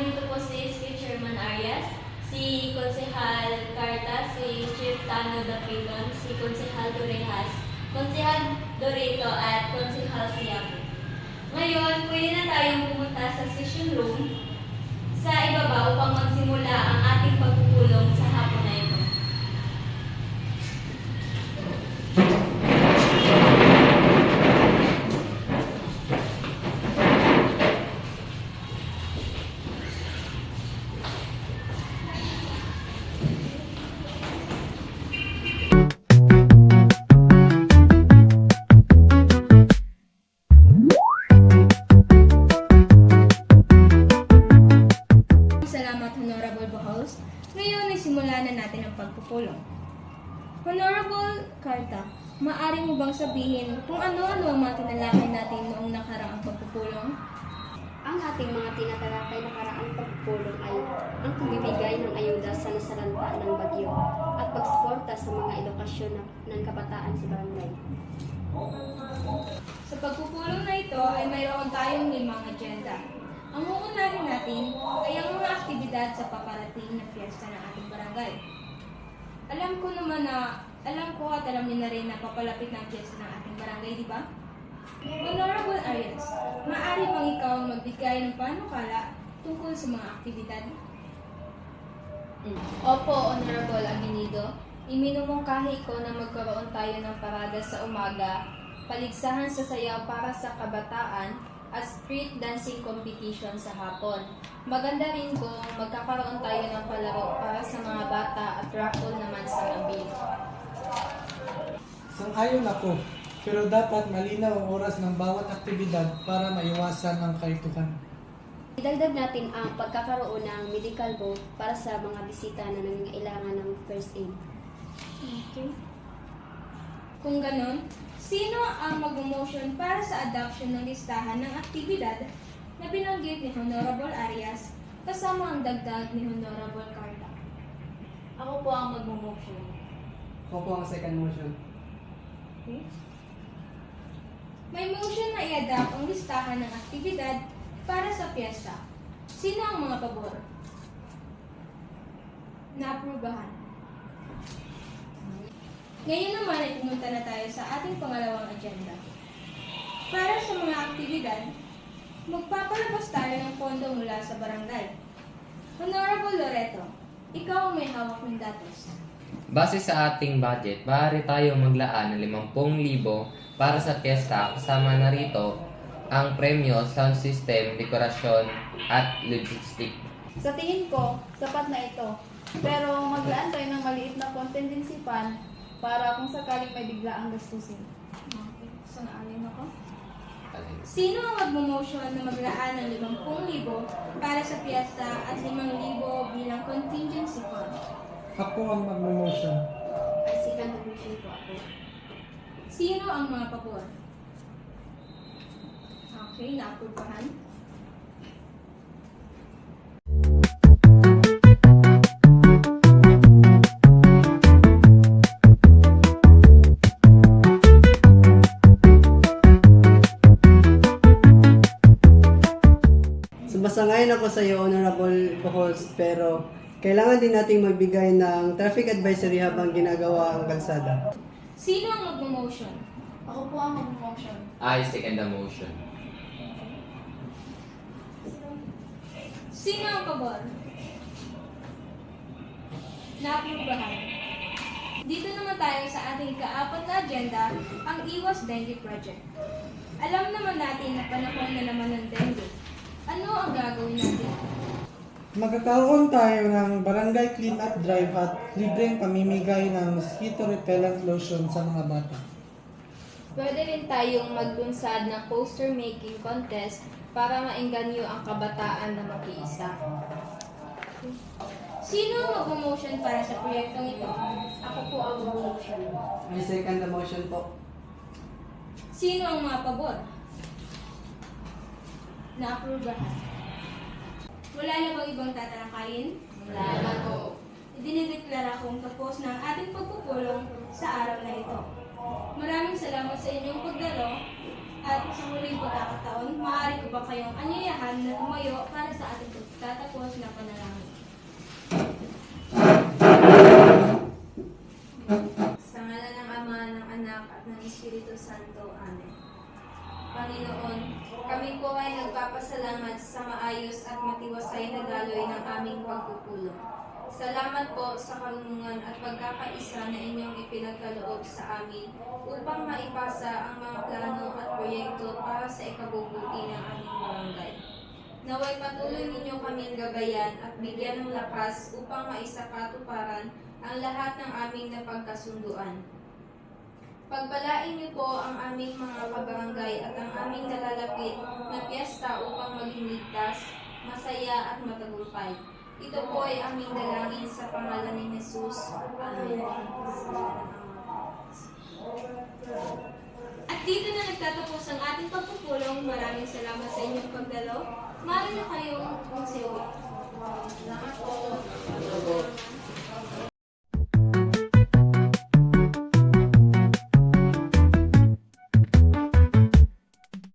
nandito po si Ski Chairman Arias, si Konsehal Carta, si Chief Tano Dapinon, si Konsehal Dorehas, Konsehal Dorito at Konsehal Siapo. Ngayon, pwede na tayong pumunta sa session room Honorable Bahaus. Ngayon ay simulan na natin ang pagpupulong. Honorable Carta, maaari mo bang sabihin kung ano-ano ang mga tinalakay natin noong nakaraang pagpupulong? Ang ating mga tinatalakay na karaang pagpulong ay ang pagbibigay ng ayuda sa nasalanta ng bagyo at pagsuporta sa mga edukasyon ng kabataan sa barangay. Sa pagpupulong na ito ay mayroon tayong limang agenda. Ang uunahin natin ay ang mga aktibidad sa paparating na fiesta ng ating barangay. Alam ko naman na, alam ko at alam niyo na rin na papalapit na ang fiesta ng ating barangay, di ba? Honorable Arias, maaari bang ikaw magbigay ng panukala tungkol sa mga aktibidad? Opo, Honorable Aminido. Iminumungkahi ko na magkaroon tayo ng parada sa umaga, paligsahan sa sayaw para sa kabataan, at street dancing competition sa hapon. Maganda rin kung magkakaroon tayo ng palaro para sa mga bata at raffle naman sa gabi. Sang-ayon ako, pero dapat malinaw ang oras ng bawat aktibidad para maiwasan ang kaituhan. Idagdag natin ang pagkakaroon ng medical boat para sa mga bisita na nangangailangan ng first aid. Okay. Kung ganon, sino ang mag-motion para sa adoption ng listahan ng aktibidad na binanggit ni Honorable Arias kasama ang dagdag ni Honorable Carla? Ako po ang magmumotion. Ako po ang second motion. Okay. May motion na i-adopt ang listahan ng aktibidad para sa piyesta. Sino ang mga pabor? Naaprubahan. Ngayon naman ay pumunta na tayo sa ating pangalawang agenda. Para sa mga aktibidad, magpapalabas tayo ng pondo mula sa barangay. Honorable Loreto, ikaw ang may hawak ng datos. Base sa ating budget, maaari tayong maglaan ng 50,000 para sa piyesta kasama na rito ang premyo, sound system, dekorasyon at logistic. Sa tingin ko, sapat na ito. Pero maglaan tayo ng maliit na contingency fund para kung sakaling may bigla ang gastusin. Okay, so naalin ako. Sino ang magmo-motion na maglaan ng 50,000 para sa piyesta at 5,000 bilang contingency fund? Ako ang mag-motion. Ay, second motion po ako. Sino ang mga pabor? Okay, naaprubahan. Sumasangayon ako sa iyo, Honorable Bohos, pero kailangan din nating magbigay ng traffic advisory habang ginagawa ang kalsada. Sino ang magmo-motion? Ako po ang mag-motion. I second the motion. Sino ang pabor? Naaprubahan. Dito naman tayo sa ating kaapat na agenda, ang Iwas Dengue Project. Alam naman natin na panahon na naman ng dengue. Ano ang gagawin natin? Magkakaroon tayo ng barangay clean-up drive at libreng pamimigay ng mosquito repellent lotion sa mga bata. Pwede rin tayong maglunsad ng poster making contest para maengganyo ang kabataan na makiisa. Sino ang mag-motion para sa proyektong ito? Ako po ang motion. I second the motion po. Sino ang mga pabor? Na-approvehan. Wala na bang ibang tatalakayin? Wala na po. Idinideklara kong tapos na ang ating pagpupulong sa araw na ito. Maraming salamat sa inyong pagdalo at sa muling pagkakataon, maaari ko ba kayong anyayahan na tumayo para sa ating pagtatapos na panalangin. Sa ngalan ng Ama, ng Anak, at ng Espiritu Santo. Amen. Panginoon, nagpapasalamat sa maayos at matiwasay na daloy ng aming pagpupulong. Salamat po sa karunungan at pagkakaisa na inyong ipinagkaloob sa amin upang maipasa ang mga plano at proyekto para sa ikabubuti ng aming barangay. Naway patuloy ninyo kaming gabayan at bigyan ng lakas upang maisakatuparan ang lahat ng aming napagkasunduan. Pagpalain niyo po ang aming mga kabarangay at malapit na piyesta upang maging ligtas, masaya at matagumpay. Ito po ay aming dalangin sa pangalan ni Jesus. Amen. At dito na nagtatapos ang ating pagpupulong. Maraming salamat sa inyong pagdalo. Mari na kayong magsiwa. Salamat po.